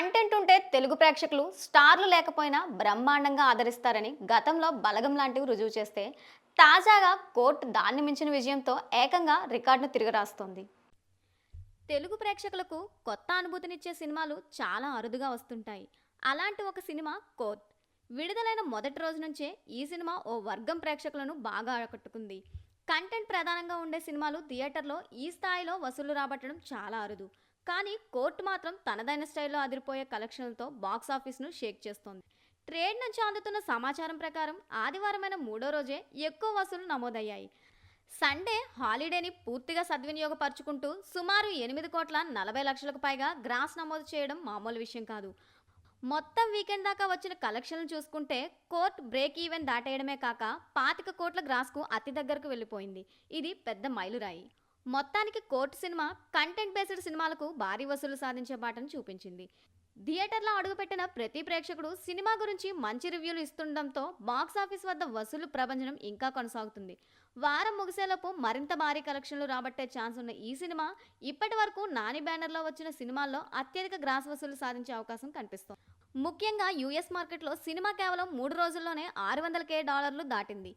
Content ఉంటే తెలుగు ప్రేక్షకులు స్టార్లు లేకపోయినా బ్రహ్మాండంగా ఆదరిస్తారని గతంలో బలగం లాంటివి రుజువు చేస్తే తాజాగా కోర్టు దాన్ని మించిన విజయంతో ఏకంగా రికార్డును తిరగరాస్తోంది తెలుగు ప్రేక్షకులకు కొత్త అనుభూతినిచ్చే సినిమాలు చాలా అరుదుగా వస్తుంటాయి. అలాంటి ఒక సినిమా కోర్ట్. విడుదలైన మొదటి రోజు నుంచే ఈ సినిమా ఓ వర్గం ప్రేక్షకులను బాగా ఆకట్టుకుంది. కంటెంట్ ప్రధానంగా ఉండే సినిమాలు థియేటర్లో ఈ స్థాయిలో వసూలు రాబట్టడం చాలా అరుదు. కానీ కోర్టు మాత్రం తనదైన స్టైల్లో అదిరిపోయే కలెక్షన్లతో బాక్స్ ఆఫీస్ను షేక్ చేస్తోంది. ట్రేడ్ నుంచి అందుతున్న సమాచారం ప్రకారం ఆదివారమైన మూడో రోజే ఎక్కువ వసూలు నమోదయ్యాయి. సండే హాలిడేని పూర్తిగా సద్వినియోగపరుచుకుంటూ సుమారు ఎనిమిది కోట్ల నలభై లక్షలకు పైగా గ్రాస్ నమోదు చేయడం మామూలు విషయం కాదు. మొత్తం వీకెండ్ దాకా వచ్చిన కలెక్షన్లు చూసుకుంటే కోర్ట్ బ్రేక్ ఈవెన్ దాటేయడమే కాక పాతిక కోట్ల గ్రాస్కు అతి దగ్గరకు వెళ్ళిపోయింది. ఇది పెద్ద మైలురాయి. మొత్తానికి కోర్టు సినిమా కంటెంట్ బేస్డ్ సినిమాలకు భారీ వసూలు సాధించే బాటను చూపించింది. థియేటర్లో అడుగుపెట్టిన ప్రతి ప్రేక్షకుడు సినిమా గురించి మంచి రివ్యూలు ఇస్తుండడంతో బాక్స్ ఆఫీస్ వద్ద వసూలు ప్రభంజనం ఇంకా కొనసాగుతుంది. వారం ముగిసేలోపు మరింత భారీ కలెక్షన్లు రాబట్టే ఛాన్స్ ఉన్న ఈ సినిమా ఇప్పటి వరకు నాని బ్యానర్లో వచ్చిన సినిమాల్లో అత్యధిక గ్రాస్ వసూలు సాధించే అవకాశం కనిపిస్తోంది. ముఖ్యంగా యూఎస్ మార్కెట్లో సినిమా కేవలం మూడు రోజుల్లోనే ఆరు వందల కే డాలర్లు దాటింది.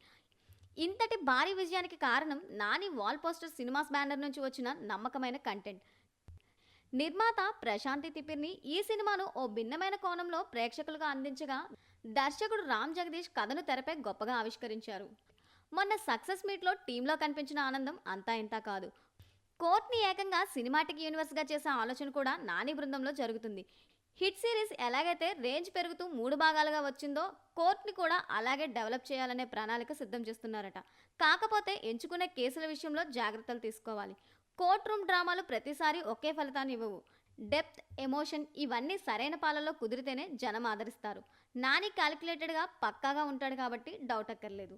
ఇంతటి భారీ విజయానికి కారణం Nani wall poster cinemas banner నుంచి వచ్చిన నమ్మకమైన కంటెంట్. నిర్మాత ప్రశాంతి తిపిర్ని ఈ సినిమాను ఓ భిన్నమైన కోణంలో ప్రేక్షకులుగా అందించగా దర్శకుడు రామ్ జగదీష్ కథను తెరపై గొప్పగా ఆవిష్కరించారు. మొన్న సక్సెస్ మీట్లో టీంలో కనిపించిన ఆనందం అంతా ఇంతా కాదు. కోర్ట్ని ఏకంగా సినిమాటిక్ యూనివర్స్గా చేసే ఆలోచన కూడా నాని బృందంలో జరుగుతుంది. హిట్ సిరీస్ ఎలాగైతే రేంజ్ పెరుగుతూ మూడు భాగాలుగా వచ్చిందో కోర్ట్ని కూడా అలాగే డెవలప్ చేయాలనే ప్రణాళిక సిద్ధం చేస్తున్నారట. కాకపోతే ఎంచుకునే కేసుల విషయంలో జాగ్రత్తలు తీసుకోవాలి. కోర్ట్ రూమ్ డ్రామాలు ప్రతిసారి ఒకే ఫలితాన్ని ఇవ్వవు. డెప్త్ ఎమోషన్ ఇవన్నీ సరైన పాలలో కుదిరితేనే జనం ఆదరిస్తారు. నాని క్యాలిక్యులేటెడ్గా పక్కాగా ఉంటాడు కాబట్టి డౌట్ అక్కర్లేదు